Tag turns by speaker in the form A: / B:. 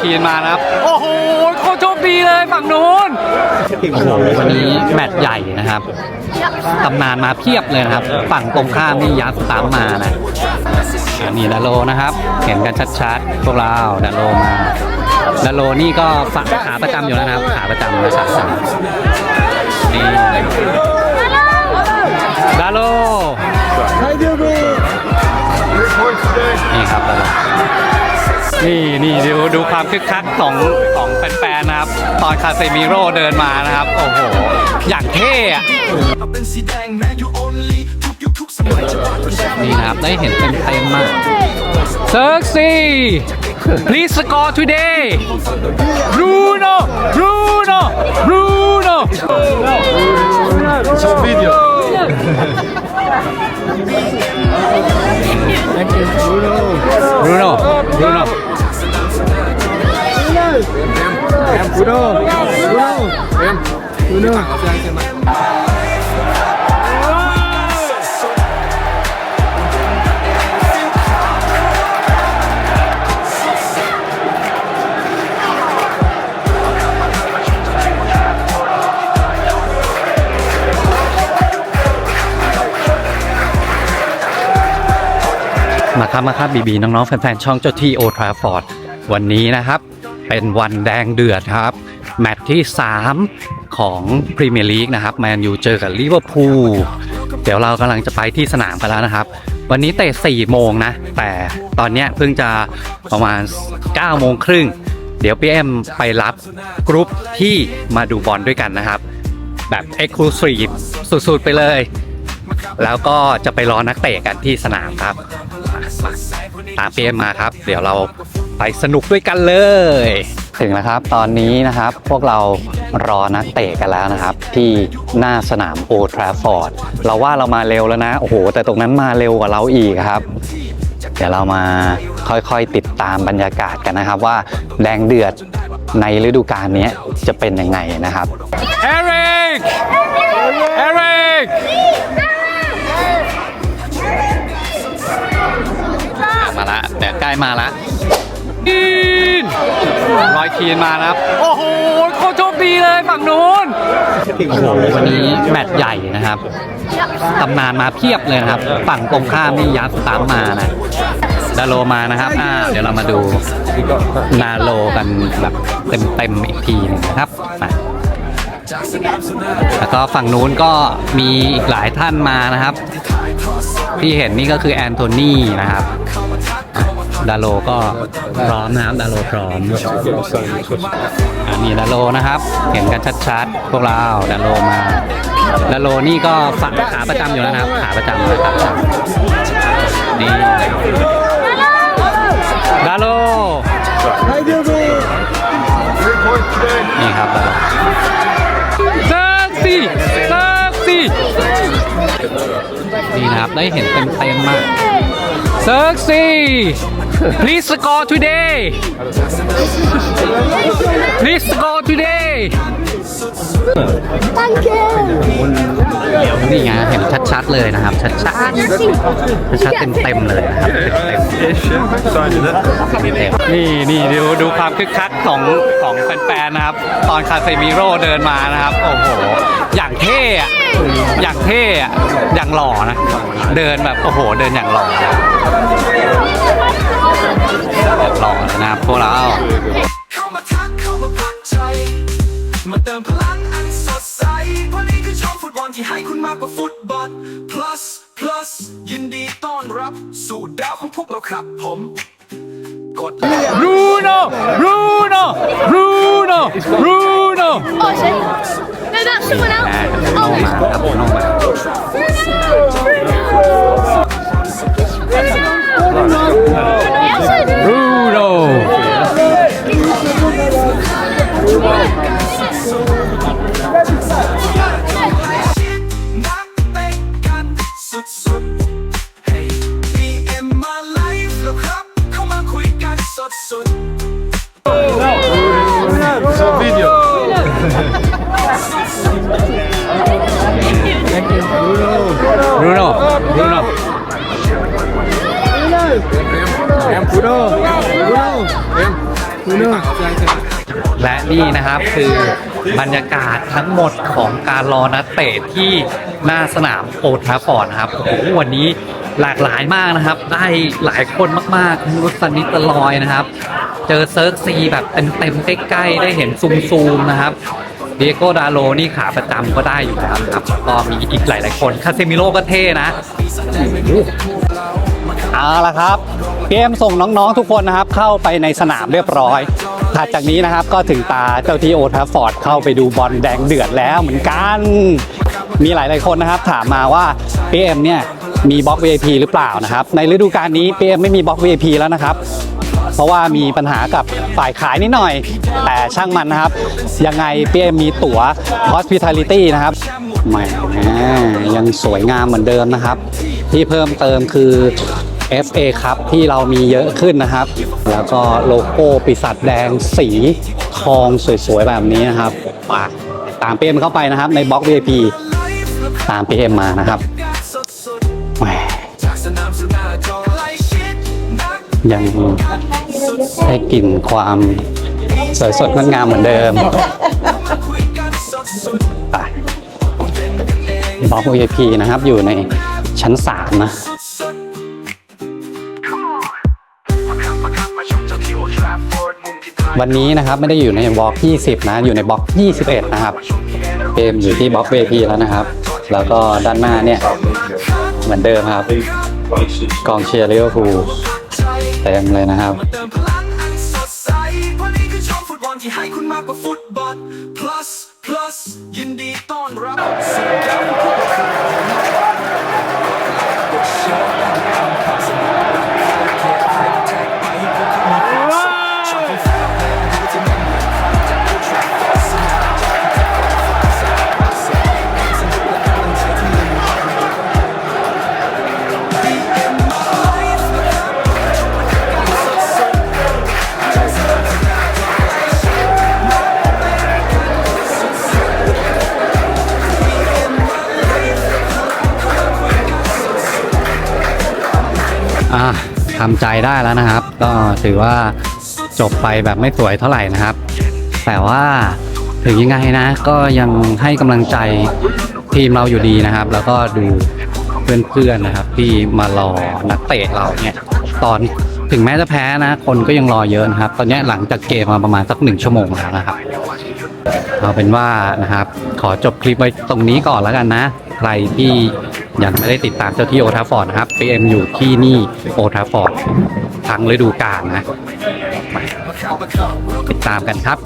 A: คีนมานะครับ โอ้โหโคตรโชคดีเลยฝั่งนู้นโอ้โหวันนี้แมตช์ใหญ่นะครับตำนานมาเพียบเลยนะครับ ฝั่งตรงข้ามนี่ยัดตามมานะอันนี้ดาโลนะครับ เห็นกันชัดๆ พวกเราดาโลมาดาโลนี่ก็ฝักขาประจำอยู่แล้วนะครับ ขาประจำนะสาสามนี่ดาโลนี่ครับดาโล นี่นี่ดูดูความคึกคักของของแฟนๆนะครับ ตอนคาเซมิโร่เดินมานะครับ โอ้โห อย่างเท่อะ
B: เป็นสีแดงแมนยูโอลี่ทุกยุคทุกสมัยจะรักแชมป์
A: นี่นะ บได้เห็นเต็มากเซิร์กซี่ please score today Bruno Bruno Bruno Bruno Bruno มาครับมาครับบีบีน้องๆแฟนๆช่องเจ้าที่โอทราฟอร์ดวันนี้นะครับ เป็นวันแดงเดือดครับ แมตช์ที่ 3 ของพรีเมียร์ลีกนะครับแมนยูเจอกับลิเวอร์พูลเดี๋ยวเรากำลังจะไปที่สนามกันแล้วนะครับ วันนี้เตะ4โมงนะ แต่ตอนนี้เพิ่งจะประมาณ9โมงครึ่งเดี๋ยวพี่เอ็มไปรับกรุ๊ปที่มาดูบอลด้วยกันนะครับ แบบ e x c l u s i v e สุดๆ ไปเลย แล้วก็จะไปรอนักเตะกันที่สนามครับมามาตามเปียมมาครับ เดี๋ยวเราไปสนุกด้วยกันเลย ถึงแล้วครับตอนนี้นะครับพวกเรารอนักเตะกันแล้วนะครับ ที่หน้าสนามโอทราฟอร์ดเราว่าเรามาเร็วแล้วนะ โอ้โห แต่ตรงนั้นมาเร็วกว่าเราอีกครับ เดี๋ยวเรามาค่อยๆติดตามบรรยากาศกันนะครับว่าแดงเดือดในฤดูกาลนี้จะเป็นยังไงนะครับเอริกเอริก ละเดี๋ยวใกล้มาละคีนรอยคีนมานะครับ โอ้โหโคตรโชคดีเลยฝั่งนู้นโอ้โหวันนี้แมตช์ใหญ่นะครับตำนานมาเพียบเลยนะครับ ฝั่งตรงข้ามนี่ยัดตามมานะดาโลมานะครับอ่าเดี๋ยวเรามาดูนาโลกันแบบเต็มๆอีกทีหนึงนะครับมาแล้วก็ฝั่งนู้นก็มีอีกหลายท่านมานะครับ ที่เห็นนี่ก็คือแอนโทนีนะครับอะ ดาโลก็พร้อมนะครับดาโลพร้อมอันนี้ดาโลนะครับ เห็นกันชัดๆ พวกเราดาโลมาดาโลนี่ก็ฝักขาประจำอยู่แล้วนะครับ ขาประจำนะครับนี่ดาโลนี่ครับดาโลเซิร์ฟซี่เซิร์ฟซี่นี่นะครับได้เห็นเต็มๆมาก เซิร์ฟซี่ please score today please score นี่ไงเห็นชัดๆเลยนะครับ ชัดๆชัดๆเต็มๆเลยนะครับเต็มๆนี่นี่ดูดูความคึกคักของของแฟนๆนะครับ ตอนคาเซมิโร่เดินมานะครับ โอ้โห อย่างเท่อะอย่างเท่อะอย่างหล่อนะ เดินแบบ โอ้โห เดินอย่างหล่อแบบหล่อเลยนะครับพวกเราา
B: กกว่าฟุตบอล plus plus ยินดีต้อนรับสู่ดาวของพวกเราครับผม กด
A: Bruno Bruno Bruno Bruno
C: Oh, shit. No, that's someone else.
A: น้องมาครับน้องมา
C: Yes, I do.
A: Bruno
B: และ
A: นี่นะครับคือบรรยากาศทั้งหมดของการรอนักเตะที่หน้าสนามโอทราฟอร์ดนครับโอ้โหวันนี้หลากหลายมากนะครับ ได้หลายคนมากๆทั้งรุสนิตลอยนะครับ เจอเซิร์กซีแบบเต็มๆใกล้ๆ ได้เห็นซูมๆนะครับเดโกดาโลนี่ขาประจำก็ได้อยู่แล้วครับ ก็มีอีกหลาย ๆ คน คาเซมิโลก็เท่นะ เอาละครับ เกมส่งน้องๆทุกคนนะครับ เข้าไปในสนามเรียบร้อยถัดจากนี้นะครับก็ถึงตาเจ้าที่โอทราฟอร์ดเข้าไปดูบอลแดงเดือดแล้วเหมือนกัน มีหลายๆคนนะครับ ถามมาว่า PM เนี่ยมีบล็อก VIP หรือเปล่านะครับ ในฤดูกาลนี้ PM ไม่มีบล็อก VIP แล้วนะครับเพราะว่ามีปัญหากับฝ่ายขายนิดหน่อย แต่ช่างมันนะครับ ยังไง PM มีตั๋ว Hospitality นะครับแหมยังสวยงามเหมือนเดิมนะครับ ที่เพิ่มเติมคือ FA ครับที่เรามีเยอะขึ้นนะครับ แล้วก็โลโก้ปีศาจแดงสีทองสวยๆ แบบนี้นะครับมาตาม PM เข้าไปนะครับในบล็อก VIP ตาม PM มมานะครับแหมยังได้กลิ่นความสวยสดงดงามเหมือนเดิม
B: มาคุยกันสด
A: ไปบล็อก VIP นะครับอยู่ในชั้น 3 นะ วันนี้นะครับไม่ได้อยู่ในบล็อก 20 นะ อยู่ในบล็อก 21 นะครับเกมอยู่ที่บล็อกเวทีแล้วนะครับ แล้วก็ด้านหน้าเนี่ยเหมือนเดิมครับ กองเชียร์ลิเวอร์พูลเต็มเลยนะครับ
B: ให้คุณมากกว่าฟุตบอล plus plus ยินดี ทำใจ
A: ได้แล้วนะครับ ก็ถือว่าจบไปแบบไม่สวยเท่าไหร่นะครับ แต่ว่าถึงยังไงนะ ก็ยังให้กำลังใจทีมเราอยู่ดีนะครับ แล้วก็ดูเพื่อนๆนะครับ ที่มารอนักเตะเราเนี่ย ตอนถึงแม้จะแพ้นะ คนก็ยังรอเยอะนะครับ ตอนนี้หลังจากเกมมาประมาณสักหนึ่งชั่วโมงแล้วนะครับเอาเป็นว่านะครับ ขอจบคลิปไว้ตรงนี้ก่อนแล้วกันนะ ใครที่ยังไม่ได้ติดตามเจ้าที่โอทาฟอร์ดนะครับ PM อยู่ที่นี่โอทาฟอร์ดทั้งฤดูกาลนะติดตามกันครับ